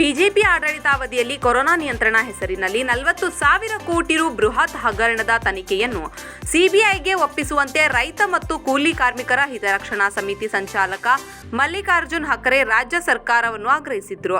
BJP ಆಡಳಿತಾವಧಿಯಲ್ಲಿ corona ನಿಯಂತ್ರಣ ಹೆಸರಿನಲ್ಲಿ ನಲವತ್ತು ಸಾವಿರ ಕೋಟಿ ರು ಬೃಹತ್ ಹಗರಣದ ತನಿಖೆಯನ್ನು ಸಿಬಿಐಗೆ ಒಪ್ಪಿಸುವಂತೆ ರೈತ ಮತ್ತು ಕೂಲಿ ಕಾರ್ಮಿಕರ ಹಿತರಕ್ಷಣಾ ಸಮಿತಿ ಸಂಚಾಲಕ ಮಲ್ಲಿಕಾರ್ಜುನ್ ಹಕ್ರೆ ರಾಜ್ಯ ಸರ್ಕಾರವನ್ನು ಆಗ್ರಹಿಸಿದ್ರು.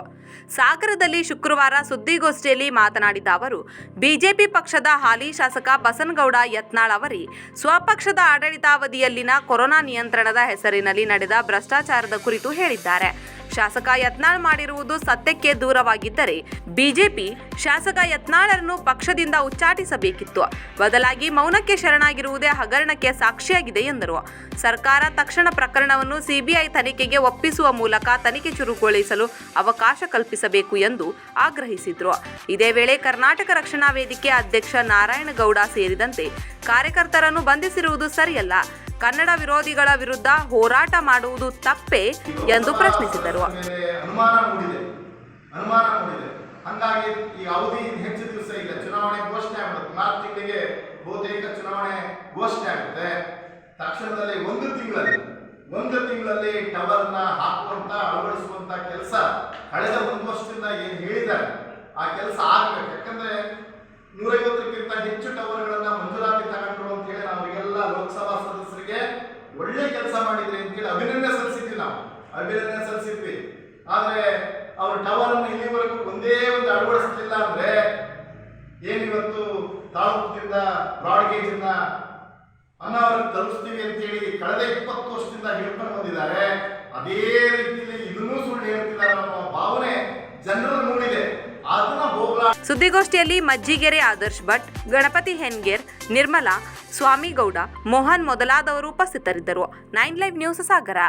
ಸಾಗರದಲ್ಲಿ ಶುಕ್ರವಾರ ಸುದ್ದಿಗೋಷ್ಠಿಯಲ್ಲಿ ಮಾತನಾಡಿದ ಅವರು, ಬಿಜೆಪಿ ಪಕ್ಷದ ಹಾಲಿ ಶಾಸಕ ಬಸನಗೌಡ ಯತ್ನಾಳ್ ಅವರಿ ಸ್ವಪಕ್ಷದ ಆಡಳಿತಾವಧಿಯಲ್ಲಿನ ಕೊರೋನಾ ನಿಯಂತ್ರಣದ ಹೆಸರಿನಲ್ಲಿ ನಡೆದ ಭ್ರಷ್ಟಾಚಾರದ ಕುರಿತು ಹೇಳಿದ್ದಾರೆ. ಶಾಸಕ ಯತ್ನಾಳ್ ಮಾಡಿರುವುದು ಸತ್ಯಕ್ಕೆ ದೂರವಾಗಿದ್ದರೆ ಬಿಜೆಪಿ ಶಾಸಕ ಯತ್ನಾಳರನ್ನು ಪಕ್ಷದಿಂದ ಉಚ್ಚಾಟಿಸಬೇಕಿತ್ತು. ಬದಲಾಗಿ ಮೌನಕ್ಕೆ ಶರಣಾಗಿರುವುದೇ ಹಗರಣಕ್ಕೆ ಸಾಕ್ಷಿಯಾಗಿದೆ ಎಂದರು. ಸರ್ಕಾರ ತಕ್ಷಣ ಪ್ರಕರಣವನ್ನು ಸಿಬಿಐ ತನಿಖೆಗೆ ಒಪ್ಪಿಸುವ ಮೂಲಕ ತನಿಖೆ ಚುರುಕುಗೊಳಿಸಲು ಅವಕಾಶ ಕಲ್ಪಿಸಬೇಕು ಎಂದು ಆಗ್ರಹಿಸಿದ್ರು. ಇದೇ ವೇಳೆ ಕರ್ನಾಟಕ ರಕ್ಷಣಾ ವೇದಿಕೆ ಅಧ್ಯಕ್ಷ ನಾರಾಯಣಗೌಡ ಸೇರಿದಂತೆ ಕಾರ್ಯಕರ್ತರನ್ನು ಬಂಧಿಸಿರುವುದು ಸರಿಯಲ್ಲ. ಕನ್ನಡ ವಿರೋಧಿಗಳ ವಿರುದ್ಧ ಹೋರಾಟ ಮಾಡುವುದು ತಪ್ಪೇ ಎಂದು ಪ್ರಶ್ನಿಸಿದರು. ಹಂಗಾಗಿ ಈ ಅವಧಿ ಹೆಚ್ಚು ದಿವಸ ಇಲ್ಲ. ಚುನಾವಣೆ ಘೋಷಣೆ ಆಗುತ್ತೆ. ಮಾರ್ಚ್ ತಿಂಗಳಿಗೆ ಬಹುತೇಕ ಚುನಾವಣೆ ಘೋಷಣೆ ಆಗುತ್ತೆ. ತಕ್ಷಣದಲ್ಲಿ ಒಂದು ತಿಂಗಳಲ್ಲಿ ಒಂದು ತಿಂಗಳಲ್ಲಿ ಟವರ್ನ ಹಾಕುವಂತ ಅಳವಡಿಸುವಂತ ಕೆಲಸ ಕಳೆದ ಒಂದು ವರ್ಷದಿಂದ ಏನು ಹೇಳಿದ್ದಾರೆ, ಆ ಕೆಲಸ ಆಗ್ಬೇಕು. ಯಾಕಂದ್ರೆ ನೂರೈವತ್ತಕ್ಕಿಂತ ಹೆಚ್ಚು ಟವರ್ಗಳನ್ನ ಮಂಜೂರಾತಿ ತಗೊಂಡ್ರು ಅಂತ ಹೇಳಿ ನಾವಿಗೆಲ್ಲ ಲೋಕಸಭಾ ಸದಸ್ಯರಿಗೆ ಒಳ್ಳೆ ಕೆಲಸ ಮಾಡಿದ್ರಿ ಅಂತೇಳಿ ಅಭಿನಂದನೆ ಸಲ್ಲಿಸಿದ್ವಿ ನಾವು. ಅಭಿನಂದನೆ ಸಲ್ಲಿಸಿದ್ವಿ. ಆದ್ರೆ ಅವರು ಟವರ್ ಅನ್ನು ಇಲ್ಲಿವರೆಗೂ ಒಂದೇ ಒಂದು ಅಳವಡಿಸಲಿಲ್ಲ ಅಂದ್ರೆ ಏನಿವತ್ತು ತಾಲೂಕಿನಿಂದ ಬ್ರಾಡ್ಗೇಜ್ ಅನ್ನ ಅನಾವರಣ ತಲುಪಿಸ್ತೀವಿ ಅಂತೇಳಿ ಕಳೆದ ಇಪ್ಪತ್ತು ವರ್ಷದಿಂದ ಹೇಳ್ಕೊಂಡು ಬಂದಿದ್ದಾರೆ. ಅದೇ ರೀತಿಯಲ್ಲಿ ಇದನ್ನೂ ಸುಳ್ಳು ಹೇಳ್ತಿದ್ದಾರೆ ಅನ್ನೋ ಭಾವನೆ ಜನರ ಮೂಡಿದೆ. ಸುದ್ದಿಗೋಷ್ಠಿಯಲ್ಲಿ ಮಜ್ಜಿಗೆರೆ ಆದರ್ಶ್ ಭಟ್, ಗಣಪತಿ ಹೆನ್ಗೇರ್ ನಿರ್ಮಲಾ, ಸ್ವಾಮಿಗೌಡ, ಮೋಹನ್ ಮೊದಲಾದವರು ಉಪಸ್ಥಿತರಿದ್ದರು. Nine live news Sagara.